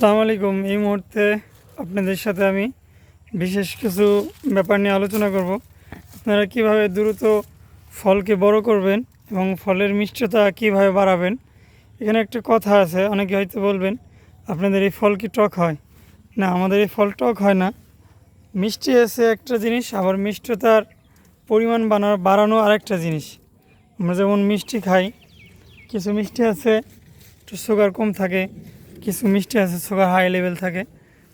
আসসালামু আলাইকুম। এই মুহূর্তে আপনাদের সাথে আমি বিশেষ কিছু ব্যাপার নিয়ে আলোচনা করব। আপনারা কীভাবে দ্রুত ফলকে বড় করবেন এবং ফলের মিষ্টতা কীভাবে বাড়াবেন? এখানে একটা কথা আছে, অনেকে হয়তো বলবেন, আপনাদের এই ফল কি টক হয়? না, আমাদের এই ফল টক হয় না। মিষ্টি আছে একটা জিনিস, আবার মিষ্টতার পরিমাণ বানা, বাড়ানো আরেকটা জিনিস। আমরা যেমন মিষ্টি খাই, কিছু মিষ্টি আছে, একটু সুগার কম থাকে কিছু মিষ্টি আছে সুগার হাই লেভেল থাকে।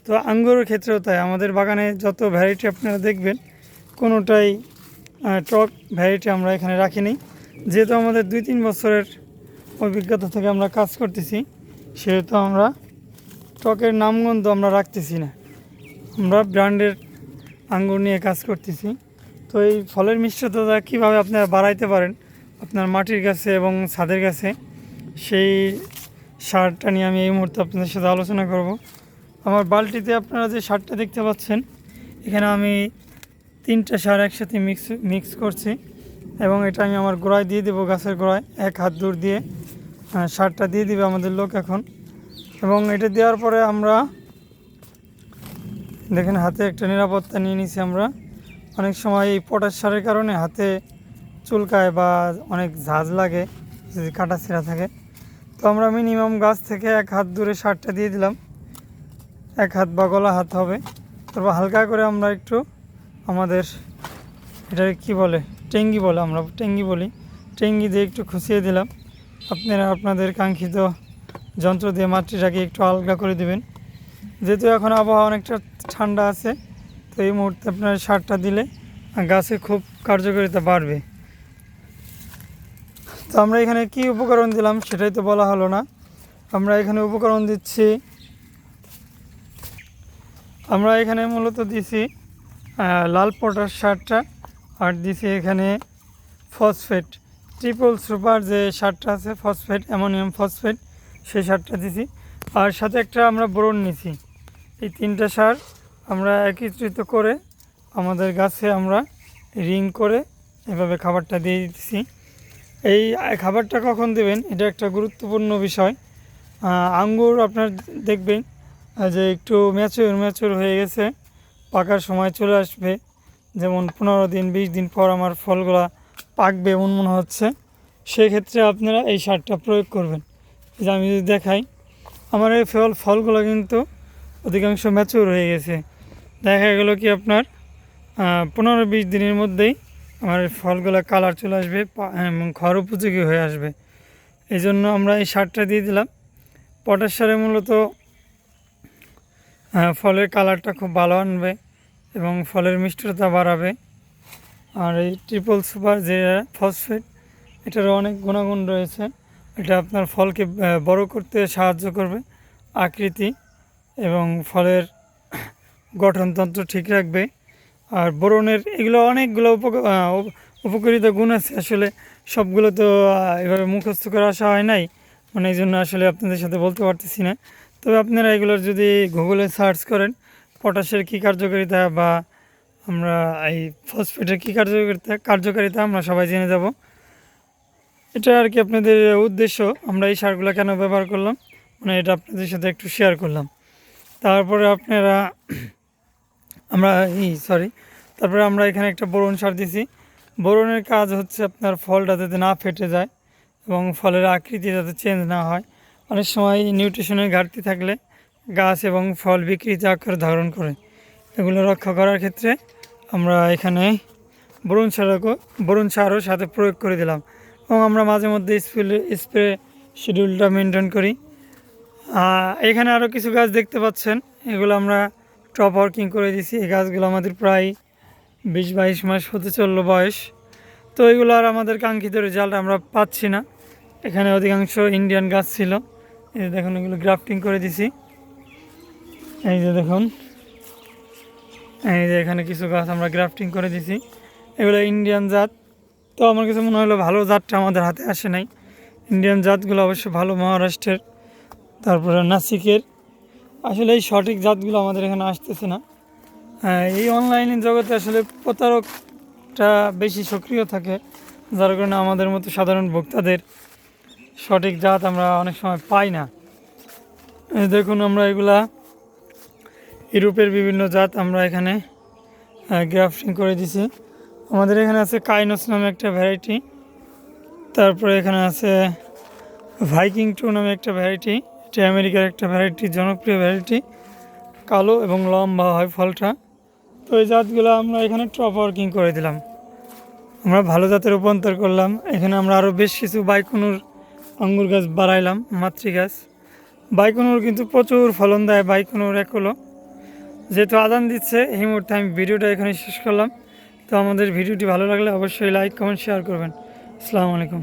তো আঙ্গুরের ক্ষেত্রেও তাই। আমাদের বাগানে যত ভ্যারাইটি আপনারা দেখবেন, কোনোটাই টক ভ্যারাইটি আমরা এখানে রাখিনি। যেহেতু আমাদের দুই তিন বছরের অভিজ্ঞতা থেকে আমরা কাজ করতেছি, সেহেতু আমরা টকের নামগন্ধ আমরা রাখতেছি না। আমরা ব্র্যান্ডের আঙ্গুর নিয়ে কাজ করতেছি। তো এই ফলের মিষ্টতা কীভাবে আপনারা বাড়াইতে পারেন, আপনার মাটির কাছে এবং ছাদের কাছে সেই সারটা নিয়ে আমি এই মুহূর্তে আপনাদের সাথে আলোচনা করব। আমার বালতিতে আপনারা যে সারটা দেখতে পাচ্ছেন, এখানে আমি তিনটা সার একসাথে মিক্স মিক্স করছি এবং এটা আমি আমার গোড়ায় দিয়ে দেবো, গাছের গোড়ায়। এক হাত দূর দিয়ে সারটা দিয়ে দিবে আমাদের লোক এখন। এবং এটা দেওয়ার পরে আমরা, দেখেন হাতে একটা নিরাপত্তা নিয়ে নিছি আমরা। অনেক সময় এই পটাশ সারের কারণে হাতে চুলকায় বা অনেক ঝাঁজ লাগে, যদি কাটা ছিঁড়া থাকে। তো আমরা মিনিমাম গাছ থেকে এক হাত দূরে সারটা দিয়ে দিলাম। এক হাত বা গলা হাত হবে। তারপর হালকা করে আমরা একটু আমাদের এটা কি বলে? টেঙ্গি বলে আমরা টেঙ্গি বলি। টেঙ্গি দিয়ে একটু খুশিয়ে দিলাম। আপনারা আপনাদের কাঙ্ক্ষিত যন্ত্র দিয়ে মাটিটাকে একটু আলগা করে দেবেন। যেহেতু এখন আবহাওয়া অনেকটা ঠান্ডা আছে, তো এই মুহূর্তে আপনারা সারটা দিলে গাছে খুব কার্যকারিতা বাড়বে। তো আমরা এখানে কি উপকরণ দিলাম সেটাই তো বলা হলো না। আমরা এখানে উপকরণ দিচ্ছি। আমরা এখানে মূলত দিছি লাল পটাশ সারটা আর দিছি এখানে ফসফেট। ট্রিপল সুপার যে সারটা আছে, ফসফেট, অ্যামোনিয়াম ফসফেট, সেই সারটা দিছি। আর সাথে একটা আমরা বোরন নিছি। এই তিনটা সার আমরা একত্রিত করে আমাদের গাছে আমরা রিং করে এভাবে খাবারটা দিয়ে দিতেছি এই খাবারটা কখন দেবেন? এটা একটা গুরুত্বপূর্ণ বিষয়। আঙ্গুর আপনার দেখবেন যে একটু ম্যাচুর ম্যাচুর হয়ে গেছে, পাকার সময় চলে আসবে। যেমন পনেরো দিন, বিশ দিন পর আমার ফলগুলা পাকবে এমন মনে হচ্ছে। সেক্ষেত্রে আপনারা এই সারটা প্রয়োগ করবেন। যে আমি যদি দেখাই, আমার এই ফল ফলগুলো কিন্তু অধিকাংশ ম্যাচুর হয়ে গেছে। দেখা গেল কি আপনার পনেরো, বিশ দিনের মধ্যেই আমার ফলগুলো কালার চলে আসবে এবং ঘর উপযোগী হয়ে আসবে। এই জন্য আমরা এই সারটা দিয়ে দিলাম। পটাশ সারে মূলত আহ, ফলের কালারটা খুব ভালো আনবে এবং ফলের মিষ্টতা বাড়াবে। আর এই ট্রিপল সুপার যে ফসফেট এটারও অনেক গুণাগুণ রয়েছে। এটা আপনার ফলকে বড় করতে সাহায্য করবে আকৃতি এবং ফলের গঠনতন্ত্র ঠিক রাখবে। আর বোরনের এগুলো অনেকগুলো উপক উপকারিতা গুণ আছে। আসলে সবগুলো তো এভাবে মুখস্থ করে আসা হয় নাই। মানে এই জন্য আসলে আপনাদের সাথে বলতে পারতেছি না। তবে আপনারা এগুলোর যদি গুগলে সার্চ করেন, পটাশের কী কার্যকারিতা বা আমরা এই ফসফেটের কী কার্যকারিতা কার্যকারিতা আমরা সবাই জেনে যাব। এটা আর কি আপনাদের উদ্দেশ্য। আমরা এই সারগুলো কেন ব্যবহার করলাম? মানে এটা আপনাদের সাথে একটু শেয়ার করলাম। তারপরে আপনারা আমরা ই সরি তারপরে আমরা এখানে একটা বোরন সার দিছি। বোরনের কাজ হচ্ছে আপনার ফলটা যাতে না ফেটে যায় এবং ফলের আকৃতি যাতে চেঞ্জ না হয়। অনেক সময় নিউট্রিশনের ঘাটতি থাকলে গাছ এবং ফল বিকৃত আকার ধারণ করে। এগুলো রক্ষা করার ক্ষেত্রে আমরা এখানে বরুণ সারও বরুণ সারও সাথে প্রয়োগ করে দিলাম। এবং আমরা মাঝে মধ্যে স্প্রে স্প্রে শিডিউলটা মেনটেন করি। এখানে আরও কিছু গাছ দেখতে পাচ্ছেন। এগুলো আমরা টপ ওয়ার্কিং করে দিছি। এই গাছগুলো আমাদের প্রায় বিশ বাইশ মাস হতে চলল বয়স। তো এগুলো আর আমাদের কাঙ্ক্ষিত রেজাল্ট আমরা পাচ্ছি না। এখানে অধিকাংশ ইন্ডিয়ান গাছ ছিল। এই যে দেখুন, এগুলো গ্রাফটিং করে দিছি। এই যে দেখুন। এই যে এখানে কিছু গাছ আমরা গ্রাফটিং করে দিছি। এগুলো ইন্ডিয়ান জাত। তো আমার কাছে মনে হলো ভালো জাতটা আমাদের হাতে আসে নাই। ইন্ডিয়ান জাতগুলো অবশ্য ভালো মহারাষ্ট্রের, তারপরে নাসিকের। আসলে এই সঠিক জাতগুলো আমাদের এখানে আসতেছে না। হ্যাঁ, এই অনলাইন জগতে আসলে প্রতারকটা বেশি সক্রিয় থাকে যার কারণে আমাদের মতো সাধারণ ভোক্তাদের সঠিক জাত আমরা অনেক সময় পাই না। দেখুন আমরা এগুলা ইউরোপের বিভিন্ন জাত আমরা এখানে গ্রাফটিং করে দিছি। আমাদের এখানে আছে কাইনস নামে একটা ভ্যারাইটি তারপরে এখানে আছে ভাইকিং টু নামে একটা ভ্যারাইটি এটা আমেরিকার একটা ভ্যারাইটি জনপ্রিয় ভ্যারাইটি কালো এবং লম্বা হয় ফলটা। তো এই জাতগুলো আমরা এখানে টপ ওয়ার্কিং করে দিলাম। আমরা ভালো জাতের রূপান্তর করলাম। এখানে আমরা আরও বেশ কিছু বাইকুনুর আঙ্গুর গাছ বাড়াইলাম, মাতৃ গাছ। বাইকুনুর কিন্তু প্রচুর ফলন দেয়, বাইকুনুর এক হলো। যেহেতু আদান দিচ্ছে, এই মুহূর্তে আমি ভিডিওটা এখানে শেষ করলাম। তো আমাদের ভিডিওটি ভালো লাগলে অবশ্যই লাইক কমেন্ট শেয়ার করবেন। আসসালামু আলাইকুম।